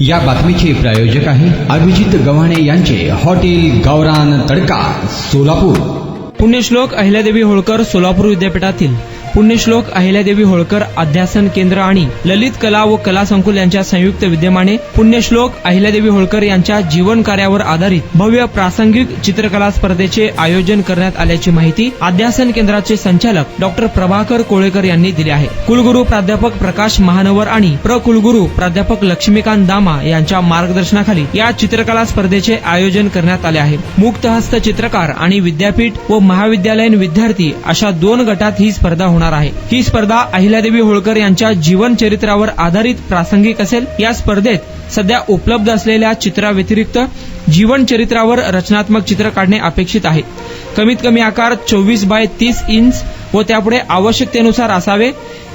या बातमीचे प्रायोजक आहे अभिजित गव्हाणे यांचे हॉटेल गौरान तडका सोलापूर. पुण्यश्लोक अहिल्यादेवी होळकर सोलापूर विद्यापीठातील. पुण्यश्लोक अहिल्यादेवी होळकर अध्यासन केंद्र आणि ललित कला व कला संकुल यांच्या संयुक्त विद्यमाने पुण्यश्लोक अहिल्यादेवी होळकर यांच्या जीवन कार्यावर आधारित भव्य प्रासंगिक चित्रकला स्पर्धेचे आयोजन करण्यात आल्याची माहिती अध्यासन केंद्राचे संचालक डॉक्टर प्रभाकर कोळेकर यांनी दिली आहे. कुलगुरू प्राध्यापक प्रकाश महानवर आणि प्र कुलगुरू प्राध्यापक लक्ष्मीकांत दामा यांच्या मार्गदर्शनाखाली या चित्रकला स्पर्धेचे आयोजन करण्यात आले आहे. मुक्त हस्त चित्रकार आणि विद्यापीठ व महाविद्यालयीन विद्यार्थी अशा दोन गटात ही स्पर्धा होणार आहे. ही स्पर्धा अहिल्यादेवी होळकर यांच्या जीवन चरित्रावर आधारित प्रासंगिक असेल. या स्पर्धेत सध्या उपलब्ध असलेल्या चित्राव्यतिरिक्त जीवन चरित्रावर रचनात्मक चित्र काढणे अपेक्षित आहे. कमीत कमी आकार चोवीस बाय तीस इंच व त्यापुढे आवश्यकतेनुसार असावे.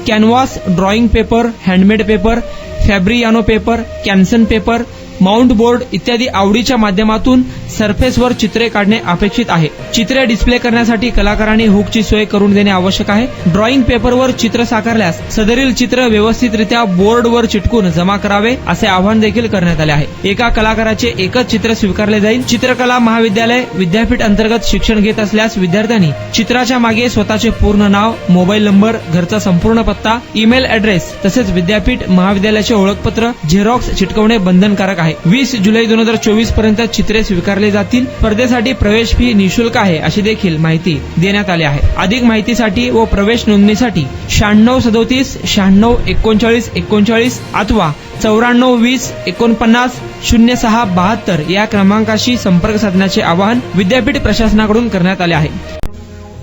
Canvas drawing paper handmade paper Fabriano paper Canson paper mount board इत्यादी आवडीच्या माध्यमातून सरफेसवर चित्रे काढणे अपेक्षित आहे. चित्रे डिस्प्ले करण्यासाठी कलाकारांनी हुकची सोय करून देणे आवश्यक आहे. ड्रॉइंग पेपरवर चित्र साकारल्यास सदरील चित्र व्यवस्थितरित्या बोर्डवर चिटकून जमा करावे असे आवाहन देखील करण्यात आले आहे. एका कलाकाराचे एकच चित्र स्वीकारले जाईल. चित्रकला महाविद्यालय विद्यापीठ अंतर्गत शिक्षण घेत असल्यास विद्यार्थ्यांनी चित्राच्या मागे स्वतःचे पूर्ण नाव मोबाईल नंबर घरचा संपूर्ण पत्ता ईमेल ऍड्रेस तसेच विद्यापीठ महाविद्यालयाचे ओळखपत्र झेरॉक्स चिटकवणे बंधनकारक आहे. वीस जुलै दोन हजार चोवीसपर्यंत चित्रे स्वीकारले जातील. स्पर्धेसाठी प्रवेश फी निशुल्क आहे अशी देखील माहिती देण्यात आली आहे. अधिक माहितीसाठी व प्रवेश नोंदणीसाठी शहाण्णव सदोतीस शहाण्णव एकोणचाळीस एकोणचाळीस अथवा चौऱ्याण्णव वीस एकोणपन्नास शून्य सहा बहात्तर या क्रमांकाशी संपर्क साधण्याचे आवाहन विद्यापीठ प्रशासनाकडून करण्यात आले आहे.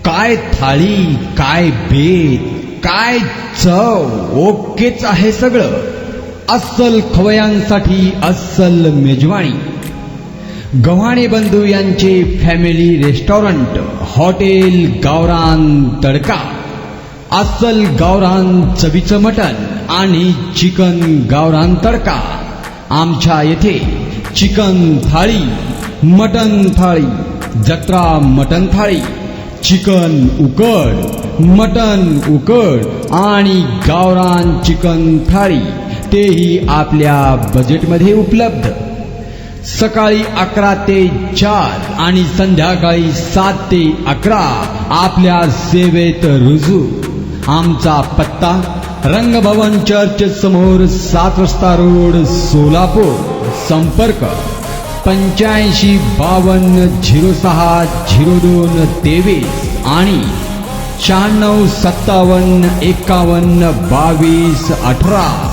काय थाळी काय बेत काय चव ओकेच आहे सगळं. अस्सल खवयांसाठी अस्सल मेजवानी. गव्हाणे बंधू यांचे फॅमिली रेस्टॉरंट हॉटेल गावरान तडका अस्सल गावरान चवीचं मटण आणि चिकन गावरान तडका. आमच्या येथे चिकन थाळी मटन थाळी जत्रा मटन थाळी चिकन उकड मटन उकड आणि गावरान चिकन थाळी. तेही आपल्या बजेटमध्ये उपलब्ध? सकाळी अकरा ते चार आणि संध्याकाळी सात ते अकरा आपल्या सेवेत रुजू. आमचा पत्ता रंगभवन चर्च समोर सात रस्ता रोड सोलापूर. संपर्क पंच्याऐंशी बावन्न झिरो सहा झिरो दोन तेवीस आणि शहाण्णव सत्तावन्न एकावन्न बावीस अठरा.